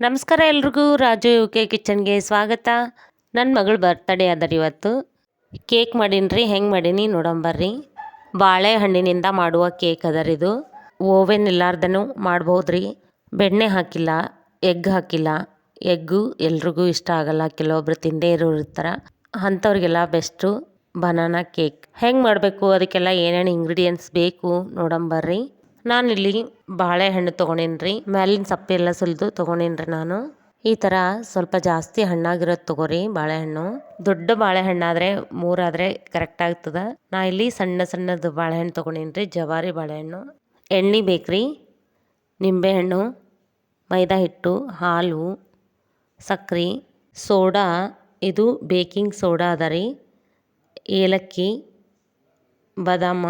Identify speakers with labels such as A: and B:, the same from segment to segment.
A: ನಮಸ್ಕಾರ ಎಲ್ರಿಗೂ. Raju U K ಕಿಚನ್ಗೆ ಸ್ವಾಗತ. ನನ್ನ ಮಗಳು ಬರ್ತಡೇ ಅದರಿ ಇವತ್ತು. ಕೇಕ್ ಮಾಡೀನಿ ಹೆಂಗೆ ಮಾಡೀನಿ ನೋಡಂಬರ್ರಿ ಬಾಳೆಹಣ್ಣಿನಿಂದ ಮಾಡುವ ಕೇಕ್ ಅದರಿ ಇದು. ಓವೆನ್ ಇಲ್ಲಾರ್ದನೂ ಮಾಡ್ಬೋದ್ರಿ. ಬೆಣ್ಣೆ ಹಾಕಿಲ್ಲ, ಎಗ್ ಹಾಕಿಲ್ಲ. ಎಗ್ಗು ಎಲ್ರಿಗೂ ಇಷ್ಟ ಆಗಲ್ಲ. ಕೆಲವೊಬ್ರು ತಿಂದೇ ಇರೋ ಇರ್ತಾರೆ. ಅಂಥವ್ರಿಗೆಲ್ಲ ಬೆಸ್ಟು ಬನಾನಾ ಕೇಕ್. ಹೆಂಗೆ ಮಾಡಬೇಕು? ಅದಕ್ಕೆಲ್ಲ ಏನೇನು ಇಂಗ್ರೀಡಿಯೆಂಟ್ಸ್ ಬೇಕು ನೋಡಂಬರ್ರಿ ನಾನಿಲ್ಲಿ ಬಾಳೆಹಣ್ಣು ತೊಗೊಂಡೇನ್ರಿ, ಮ್ಯಾಲಿನ ಸಪ್ಪೆಲ್ಲ ಸುಲಿದು ತೊಗೊಂಡೇನ್ರಿ ನಾನು. ಈ ಥರ ಸ್ವಲ್ಪ ಜಾಸ್ತಿ ಹಣ್ಣಾಗಿರೋದು ತಗೋರಿ ಬಾಳೆಹಣ್ಣು. ದೊಡ್ಡ ಬಾಳೆಹಣ್ಣಾದರೆ ಮೂರಾದರೆ ಕರೆಕ್ಟ್ ಆಗ್ತದೆ. ನಾ ಇಲ್ಲಿ ಸಣ್ಣ ಸಣ್ಣದು ಬಾಳೆಹಣ್ಣು ತೊಗೊಂಡೇನ್ರಿ, ಜವಾರಿ ಬಾಳೆಹಣ್ಣು. ಎಣ್ಣೆ ಬೇಕ್ರಿ, ನಿಂಬೆಹಣ್ಣು, ಮೈದಾ ಹಿಟ್ಟು, ಹಾಲು, ಸಕ್ರೆ, ಸೋಡಾ. ಇದು ಬೇಕಿಂಗ್ ಸೋಡಾ ಅದ ರೀ ಏಲಕ್ಕಿ, ಬಾದಾಮ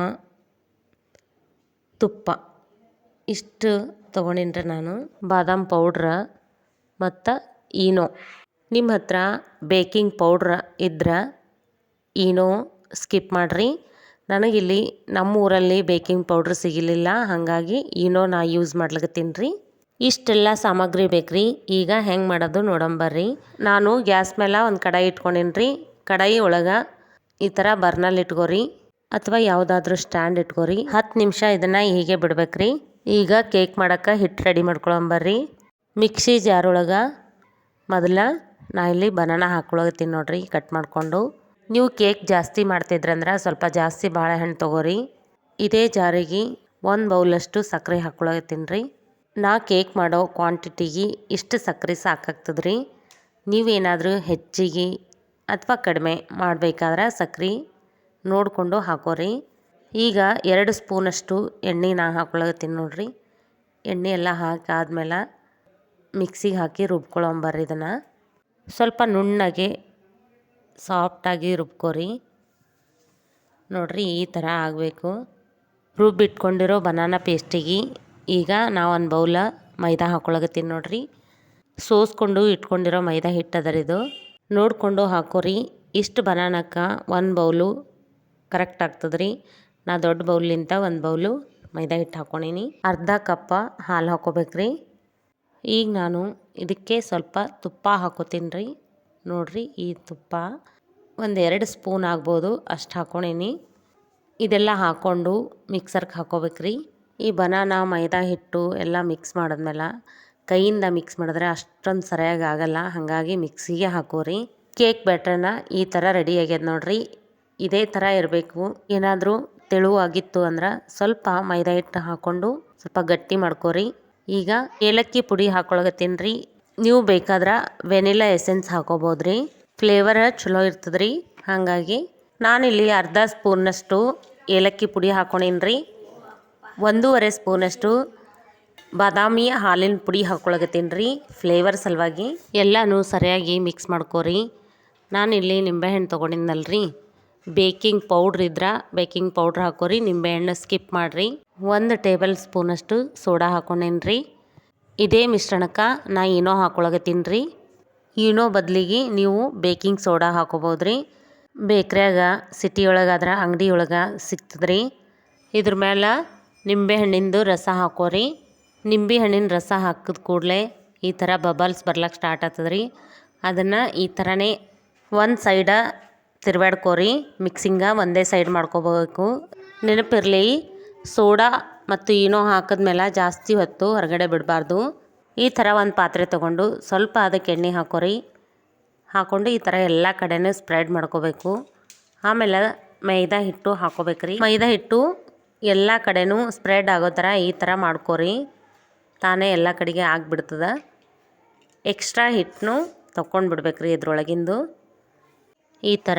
A: ತುಪ್ಪ. ಇಷ್ಟು ತೊಗೊಂಡಿನ್ರಿ ನಾನು. ಬಾದಾಮ್ ಪೌಡ್ರ ಮತ್ತು ಈನೋ. ನಿಮ್ಮ ಹತ್ರ ಬೇಕಿಂಗ್ ಪೌಡ್ರ್ ಇದ್ರೆ ಈನೋ ಸ್ಕಿಪ್ ಮಾಡಿರಿ. ನನಗಿಲ್ಲಿ ನಮ್ಮ ಊರಲ್ಲಿ ಬೇಕಿಂಗ್ ಪೌಡ್ರ್ ಸಿಗಲಿಲ್ಲ. ಹಾಗಾಗಿ ಈನೋ ನಾ ಯೂಸ್ ಮಾಡ್ಲಿಕತ್ತೀನಿ ರೀ. ಇಷ್ಟೆಲ್ಲ ಸಾಮಗ್ರಿ ಬೇಕ್ರಿ. ಈಗ ಹೆಂಗೆ ಮಾಡೋದು ನೋಡಂಬರ್ರಿ ನಾನು ಗ್ಯಾಸ್ ಮೇಲೆ ಒಂದು ಕಡಾಯಿ ಇಟ್ಕೊಂಡಿನ್ರಿ. ಕಡಾಯಿ ಒಳಗೆ ಈ ಥರ ಬರ್ನಲ್ಲಿ ಇಟ್ಕೋರಿ. ಅಥವಾ ಯಾವುದಾದ್ರೂ ಸ್ಟ್ಯಾಂಡ್ ಇಟ್ಕೋರಿ. ಹತ್ತು ನಿಮಿಷ ಇದನ್ನು ಹೀಗೆ ಬಿಡ್ಬೇಕ್ರಿ. ಈಗ ಕೇಕ್ ಮಾಡೋಕ್ಕೆ ಹಿಟ್ಟು ರೆಡಿ ಮಾಡ್ಕೊಳಂಬರ್ರಿ. ಮಿಕ್ಸಿ ಜಾರೊಳಗೆ ಮೊದಲ ನಾ ಇಲ್ಲಿ ಬನಾನ ಹಾಕ್ಕೊಳಗತ್ತೀನಿ ನೋಡ್ರಿ ಕಟ್ ಮಾಡಿಕೊಂಡು. ನೀವು ಕೇಕ್ ಜಾಸ್ತಿ ಮಾಡ್ತಿದ್ರಂದ್ರೆ ಸ್ವಲ್ಪ ಜಾಸ್ತಿ ಬಾಳೆಹಣ್ಣು ತೊಗೋರಿ. ಇದೇ ಜಾರಿಗೆ ಒಂದು ಬೌಲಷ್ಟು ಸಕ್ಕರೆ ಹಾಕ್ಕೊಳಗತ್ತೀನಿ ರೀ. ನಾ ಕೇಕ್ ಮಾಡೋ ಕ್ವಾಂಟಿಟಿಗೆ ಇಷ್ಟು ಸಕ್ಕರೆ ಸಾಕಾಗ್ತದೆ ರೀ ನೀವೇನಾದರೂ ಹೆಚ್ಚಿಗೆ ಅಥವಾ ಕಡಿಮೆ ಮಾಡಬೇಕಾದ್ರೆ ಸಕ್ರೆ ನೋಡಿಕೊಂಡು ಹಾಕೋರಿ. ಈಗ ಎರಡು ಸ್ಪೂನಷ್ಟು ಎಣ್ಣೆ ನಾ ಹಾಕ್ಕೊಳಗತ್ತೀನಿ ನೋಡಿರಿ. ಎಣ್ಣೆ ಎಲ್ಲ ಹಾಕಿ ಆದ್ಮೇಲೆ ಮಿಕ್ಸಿಗೆ ಹಾಕಿ ರುಬ್ಕೊಳಂಬರ್ರಿ ಇದನ್ನು. ಸ್ವಲ್ಪ ನುಣ್ಣಗೆ ಸಾಫ್ಟಾಗಿ ರುಬ್ಕೋರಿ. ನೋಡಿರಿ ಈ ಥರ ಆಗಬೇಕು. ರುಬ್ಬಿಟ್ಕೊಂಡಿರೋ ಬನಾನ ಪೇಸ್ಟಿಗೆ ಈಗ ನಾವು ಒಂದು ಬೌಲ ಮೈದಾ ಹಾಕ್ಕೊಳಗತ್ತೀನಿ ನೋಡಿರಿ. ಸೋಸ್ಕೊಂಡು ಇಟ್ಕೊಂಡಿರೋ ಮೈದಾ ಹಿಟ್ಟು ಅದರಿದು ನೋಡಿಕೊಂಡು ಹಾಕೋರಿ. ಇಷ್ಟು ಬನಾನಕ್ಕೆ ಒಂದು ಬೌಲು ಕರೆಕ್ಟ್ ಆಗ್ತದೆ ರೀ ನಾ ದೊಡ್ಡ ಬೌಲ್ಲಿಂತ ಒಂದು ಬೌಲು ಮೈದಾ ಹಿಟ್ಟು ಹಾಕ್ಕೊಂಡೀನಿ ಅರ್ಧ ಕಪ್ಪ ಹಾಲು ಹಾಕೋಬೇಕ್ರಿ. ಈಗ ನಾನು ಇದಕ್ಕೆ ಸ್ವಲ್ಪ ತುಪ್ಪ ಹಾಕೋತೀನಿ ರೀ ನೋಡಿರಿ ಈ ತುಪ್ಪ ಒಂದು ಎರಡು ಸ್ಪೂನ್ ಆಗ್ಬೋದು ಅಷ್ಟು ಹಾಕ್ಕೊಂಡೀನಿ ಇದೆಲ್ಲ ಹಾಕ್ಕೊಂಡು ಮಿಕ್ಸರ್ಗೆ ಹಾಕೋಬೇಕ್ರಿ. ಈ ಬನಾನಾ, ಮೈದಾ ಹಿಟ್ಟು ಎಲ್ಲ ಮಿಕ್ಸ್ ಮಾಡಿದ್ಮೇಲೆ ಕೈಯಿಂದ ಮಿಕ್ಸ್ ಮಾಡಿದ್ರೆ ಅಷ್ಟೊಂದು ಸರಿಯಾಗಿ ಆಗಲ್ಲ. ಹಾಗಾಗಿ ಮಿಕ್ಸಿಗೆ ಹಾಕೋರಿ. ಕೇಕ್ ಬ್ಯಾಟ್ರನ್ನ ಈ ಥರ ರೆಡಿ ಆಗ್ಯದ ನೋಡ್ರಿ. ಇದೇ ಥರ ಇರಬೇಕು. ಏನಾದರೂ ತೆಳುವಾಗಿತ್ತು ಅಂದ್ರೆ ಸ್ವಲ್ಪ ಮೈದಾ ಹಿಟ್ಟು ಹಾಕ್ಕೊಂಡು ಸ್ವಲ್ಪ ಗಟ್ಟಿ ಮಾಡ್ಕೋರಿ. ಈಗ ಏಲಕ್ಕಿ ಪುಡಿ ಹಾಕೊಳಗತ್ತೀನಿ ರೀ. ನೀವು ಬೇಕಾದ್ರೆ ವೆನಿಲಾ ಎಸೆನ್ಸ್ ಹಾಕೋಬೋದು ರೀ ಫ್ಲೇವರ್ ಚಲೋ ಇರ್ತದೆ ರೀ ಹಾಗಾಗಿ ನಾನಿಲ್ಲಿ ಅರ್ಧ ಸ್ಪೂನಷ್ಟು ಏಲಕ್ಕಿ ಪುಡಿ ಹಾಕ್ಕೊಂಡೀನಿ ರೀ ಒಂದೂವರೆ ಸ್ಪೂನಷ್ಟು ಬಾದಾಮಿ ಹಾಲಿನ ಪುಡಿ ಹಾಕ್ಕೊಳಗತ್ತೀನಿ ರೀ ಫ್ಲೇವರ್ ಸಲುವಾಗಿ ಎಲ್ಲನೂ ಸರಿಯಾಗಿ ಮಿಕ್ಸ್ ಮಾಡ್ಕೋರಿ. ನಾನಿಲ್ಲಿ ನಿಂಬೆಹಣ್ಣು ತೊಗೊಂಡಿದ್ನಲ್ರಿ. ಬೇಕಿಂಗ್ ಪೌಡ್ರ್ ಇದ್ರೆ, ಬೇಕಿಂಗ್ ಪೌಡ್ರ್ ಹಾಕೋರಿ ನಿಂಬೆಹಣ್ಣು ಸ್ಕಿಪ್ ಮಾಡಿರಿ. ಒಂದು ಟೇಬಲ್ ಸ್ಪೂನಷ್ಟು ಸೋಡಾ ಹಾಕೊಂಡೇನ್ರಿ. ಇದೇ ಮಿಶ್ರಣಕ್ಕೆ ನಾ ಏನೋ ಹಾಕೊಳಗತ್ತೀನಿ ರೀ ಏನೋ ಬದಲಿಗೆ ನೀವು ಬೇಕಿಂಗ್ ಸೋಡಾ ಹಾಕೋಬೋದು ರೀ ಬೇಕ್ರ್ಯಾಗ ಸಿಟಿ ಅಂಗಡಿಯೊಳಗೆ ಅಂಗಡಿ ಒಳಗೆ ಸಿಗ್ತದೆ ರೀ ಇದ್ರ ಮೇಲೆ ನಿಂಬೆಹಣ್ಣಿಂದು ರಸ ಹಾಕೋರಿ. ನಿಂಬೆ ಹಣ್ಣಿನ ರಸ ಹಾಕಿದ ಕೂಡಲೇ ಈ ಥರ ಬಬಲ್ಸ್ ಬರ್ಲಕ್ಕೆ ಸ್ಟಾರ್ಟ್ ಆಗ್ತದ್ರಿ. ಅದನ್ನು ಈ ಥರನೇ ಒಂದು ಸೈಡ ತಿರ್ವಾಡ್ಕೋರಿ ಮಿಕ್ಸಿಂಗ ಒಂದೇ ಸೈಡ್ ಮಾಡ್ಕೋಬೇಕು. ನೆನಪಿರಲಿ, ಸೋಡಾ ಮತ್ತು ಈನೋ ಹಾಕಿದ್ಮೇಲೆ ಜಾಸ್ತಿ ಹೊತ್ತು ಹೊರಗಡೆ ಬಿಡಬಾರ್ದು. ಈ ಥರ ಒಂದು ಪಾತ್ರೆ ತೊಗೊಂಡು ಸ್ವಲ್ಪ ಅದಕ್ಕೆ ಎಣ್ಣೆ ಹಾಕೋರಿ. ಹಾಕ್ಕೊಂಡು ಈ ಥರ ಎಲ್ಲ ಕಡೆನೂ ಸ್ಪ್ರೆಡ್ ಮಾಡ್ಕೋಬೇಕು. ಆಮೇಲೆ ಮೈದಾ ಹಿಟ್ಟು ಹಾಕೋಬೇಕ್ರಿ. ಮೈದಾ ಹಿಟ್ಟು ಎಲ್ಲ ಕಡೆನೂ ಸ್ಪ್ರೆಡ್ ಆಗೋ ಥರ ಈ ಥರ ಮಾಡ್ಕೋರಿ. ತಾನೇ ಎಲ್ಲ ಕಡೆಗೆ ಆಗಿಬಿಡ್ತದೆ. ಎಕ್ಸ್ಟ್ರಾ ಹಿಟ್ಟನ್ನು ತೊಗೊಂಡು ಬಿಡ್ಬೇಕ್ರಿ ಇದ್ರೊಳಗಿಂದು. ಈ ಥರ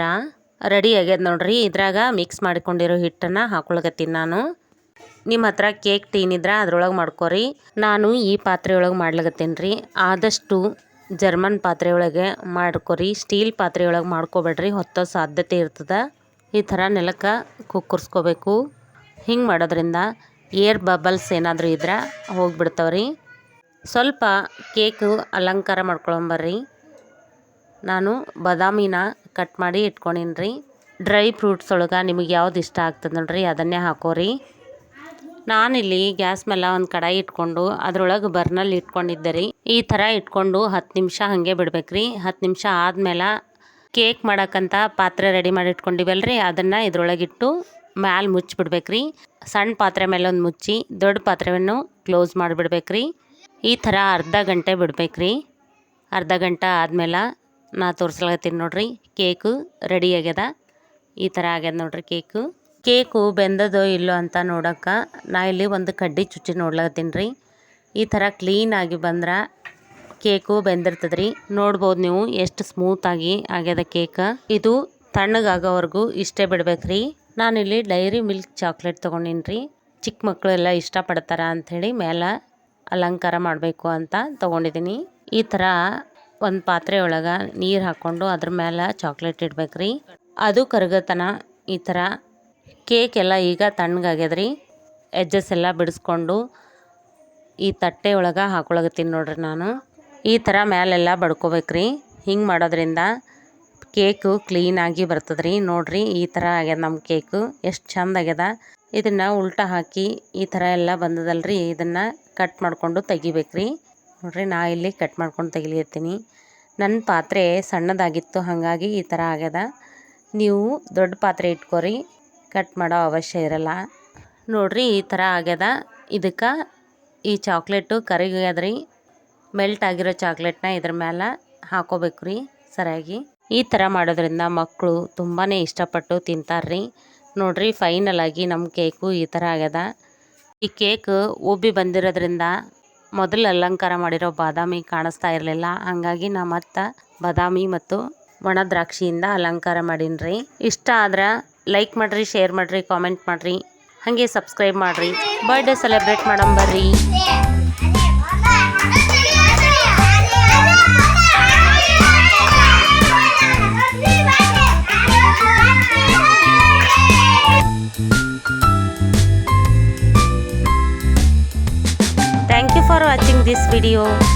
A: ರೆಡಿ ಆಗ್ಯದ ನೋಡ್ರಿ. ಇದ್ರಾಗ ಮಿಕ್ಸ್ ಮಾಡಿಕೊಂಡಿರೋ ಹಿಟ್ಟನ್ನು ಹಾಕೊಳಕತ್ತೀನಿ ನಾನು. ನಿಮ್ಮ ಹತ್ರ ಕೇಕ್, ಟೀನ್ ಇದ್ರೆ ಅದ್ರೊಳಗೆ ಮಾಡ್ಕೊರಿ. ನಾನು ಈ ಪಾತ್ರೆ ಒಳಗೆ ಮಾಡ್ಲಕತ್ತೀನಿ ರೀ. ಆದಷ್ಟು ಜರ್ಮನ್ ಪಾತ್ರೆ ಒಳಗೆ ಮಾಡ್ಕೊರಿ. ಸ್ಟೀಲ್ ಪಾತ್ರೆ ಒಳಗೆ ಮಾಡ್ಕೊಬೇಡ್ರಿ. ಹೊತ್ತೋ ಸಾಧ್ಯತೆ ಇರ್ತದೆ. ಈ ಥರ ನೆಲಕ್ಕೆ ಕುಕ್ಕರ್ಸ್ಕೋಬೇಕು. ಹಿಂಗೆ ಮಾಡೋದ್ರಿಂದ ಏರ್ ಬಬಲ್ಸ್ ಏನಾದರೂ ಇದ್ರೆ ಹೋಗಿಬಿಡ್ತಾವ್ರಿ. ಸ್ವಲ್ಪ ಕೇಕು ಅಲಂಕಾರ ಮಾಡ್ಕೊಳಂಬರ್ರಿ. ನಾನು ಬಾದಾಮಿನ ಕಟ್ ಮಾಡಿ ಇಟ್ಕೊಂಡಿನ್ರಿ ರೀ. ಡ್ರೈ ಫ್ರೂಟ್ಸ್ ಒಳಗೆ ನಿಮಗೆ ಯಾವ್ದು ಇಷ್ಟ ಆಗ್ತದೆ ನೋಡ್ರಿ, ಅದನ್ನೇ ಹಾಕೋರಿ. ನಾನಿಲ್ಲಿ ಗ್ಯಾಸ್ ಮೇಲೆ ಒಂದು ಕಡಾಯಿ ಇಟ್ಕೊಂಡು ಅದ್ರೊಳಗೆ ಬರ್ನಲ್ಲಿ ಇಟ್ಕೊಂಡಿದ್ದೆ ರೀ. ಈ ಥರ ಇಟ್ಕೊಂಡು ಹತ್ತು ನಿಮಿಷ ಹಾಗೆ ಬಿಡ್ಬೇಕ್ರಿ. ಹತ್ತು ನಿಮಿಷ ಆದ್ಮೇಲೆ ಕೇಕ್ ಮಾಡೋಕ್ಕಂಥ ಪಾತ್ರೆ ರೆಡಿ ಮಾಡಿ ಇಟ್ಕೊಂಡಿವಲ್ರಿ, ಅದನ್ನು ಇದ್ರೊಳಗಿಟ್ಟು ಮ್ಯಾಲೆ ಮುಚ್ಚಿಬಿಡ್ಬೇಕ್ರಿ ಸಣ್ಣ ಪಾತ್ರೆ ಮೇಲೆ ಒಂದು ಮುಚ್ಚಿ ದೊಡ್ಡ ಪಾತ್ರೆಯನ್ನು ಕ್ಲೋಸ್ ಮಾಡಿಬಿಡ್ಬೇಕ್ರಿ. ಈ ಥರ ಅರ್ಧ ಗಂಟೆ ಬಿಡ್ಬೇಕ್ರಿ. ಅರ್ಧ ಗಂಟೆ ಆದ್ಮೇಲೆ ನಾ ತೋರಿಸ್ಲಾಗತ್ತೀನಿ ನೋಡ್ರಿ. ಕೇಕು ರೆಡಿ ಆಗ್ಯದ. ಈ ಥರ ಆಗ್ಯದ ನೋಡ್ರಿ ಕೇಕು. ಕೇಕು ಬೆಂದದೋ ಇಲ್ಲೋ ಅಂತ ನೋಡೋಕೆ ನಾ ಇಲ್ಲಿ ಒಂದು ಕಡ್ಡಿ ಚುಚ್ಚಿ ನೋಡ್ಲಾಗತ್ತೀನಿ ರೀ. ಈ ಥರ ಕ್ಲೀನಾಗಿ ಬಂದ್ರೆ ಕೇಕು ಬೆಂದಿರ್ತದೆ ರೀ ನೋಡ್ಬೋದು ನೀವು ಎಷ್ಟು ಸ್ಮೂತಾಗಿ ಆಗ್ಯದ ಕೇಕ್. ಇದು ತಣ್ಣಗಾಗೋವರೆಗೂ ಇಷ್ಟೇ ಬಿಡ್ಬೇಕ್ರಿ. ನಾನಿಲ್ಲಿ ಡೈರಿ ಮಿಲ್ಕ್ ಚಾಕ್ಲೇಟ್ ತೊಗೊಂಡಿನಿ ರೀ. ಚಿಕ್ಕ ಮಕ್ಕಳೆಲ್ಲ ಇಷ್ಟಪಡ್ತಾರ ಅಂಥೇಳಿ ಮೇಲೆ ಅಲಂಕಾರ ಮಾಡಬೇಕು ಅಂತ ತೊಗೊಂಡಿದ್ದೀನಿ ಈ ಥರ ಒಂದು ಪಾತ್ರೆ ಒಳಗೆ ನೀರು ಹಾಕ್ಕೊಂಡು ಅದ್ರ ಮೇಲೆ ಚಾಕ್ಲೇಟ್ ಇಡ್ಬೇಕ್ರಿ. ಅದು ಕರಗತನ ಈ ಥರ ಕೇಕ್ ಎಲ್ಲ ಈಗ ತಣ್ಣಗಾಗ್ಯದ್ರಿ. ಎಜ್ಜಸ್ ಎಲ್ಲ ಬಿಡಿಸ್ಕೊಂಡು ಈ ತಟ್ಟೆ ಒಳಗೆ ಹಾಕೊಳಗತ್ತೀನಿ ನೋಡ್ರಿ ನಾನು. ಈ ಥರ ಮ್ಯಾಲೆಲ್ಲ ಬಡ್ಕೋಬೇಕ್ರಿ. ಹಿಂಗೆ ಮಾಡೋದ್ರಿಂದ ಕೇಕು ಕ್ಲೀನಾಗಿ ಬರ್ತದೆ ರೀ ನೋಡ್ರಿ ಈ ಥರ ಆಗ್ಯದ ನಮ್ಮ ಕೇಕು ಎಷ್ಟು ಚಂದ ಆಗ್ಯದ. ಇದನ್ನು ಉಲ್ಟಾ ಹಾಕಿ ಈ ಥರ ಎಲ್ಲ ಬಂದದಲ್ರಿ. ಇದನ್ನು ಕಟ್ ಮಾಡಿಕೊಂಡು ತೆಗಿಬೇಕ್ರಿ. ನೋಡ್ರಿ, ನಾ ಇಲ್ಲಿ ಕಟ್ ಮಾಡ್ಕೊಂಡು ತೆಗಿಲಿರ್ತೀನಿ. ನನ್ನ ಪಾತ್ರೆ ಸಣ್ಣದಾಗಿತ್ತು, ಹಾಗಾಗಿ ಈ ಥರ ಆಗ್ಯದ. ನೀವು ದೊಡ್ಡ ಪಾತ್ರೆ ಇಟ್ಕೊರಿ ಕಟ್ ಮಾಡೋ ಅವಶ್ಯ ಇರಲ್ಲ. ನೋಡ್ರಿ, ಈ ಥರ ಆಗ್ಯದ. ಇದಕ್ಕೆ ಈ ಚಾಕ್ಲೇಟು ಕರಿಗದ್ರಿ ಮೆಲ್ಟ್ ಆಗಿರೋ ಚಾಕ್ಲೇಟ್ನ ಇದ್ರ ಮೇಲೆ ಹಾಕೋಬೇಕು ರೀ ಸರಿಯಾಗಿ. ಈ ಥರ ಮಾಡೋದ್ರಿಂದ ಮಕ್ಕಳು ತುಂಬಾ ಇಷ್ಟಪಟ್ಟು ತಿಂತಾರ್ರಿ. ನೋಡ್ರಿ ಫೈನಲ್ ಆಗಿ ನಮ್ಮ ಕೇಕು ಈ ಥರ ಆಗ್ಯದ. ಈ ಕೇಕ್ ಉಬ್ಬಿ ಬಂದಿರೋದ್ರಿಂದ ಮೊದಲು ಅಲಂಕಾರ ಮಾಡಿರೋ ಬಾದಾಮಿ ಕಾಣಿಸ್ತಾ ಇರಲಿಲ್ಲ. ಹಾಗಾಗಿ ನಾ ಮತ್ತೆ ಬಾದಾಮಿ ಮತ್ತು ಒಣ ದ್ರಾಕ್ಷಿಯಿಂದ ಅಲಂಕಾರ ಮಾಡೀನಿ ಇಷ್ಟ ಆದ್ರೆ ಲೈಕ್ ಮಾಡಿರಿ ಶೇರ್ ಮಾಡಿರಿ ಕಾಮೆಂಟ್ ಮಾಡಿರಿ. ಹಾಗೆ ಸಬ್ಸ್ಕ್ರೈಬ್ ಮಾಡಿರಿ. ಬರ್ಡೇ ಸೆಲೆಬ್ರೇಟ್ ಮಾಡಮ್ Radio.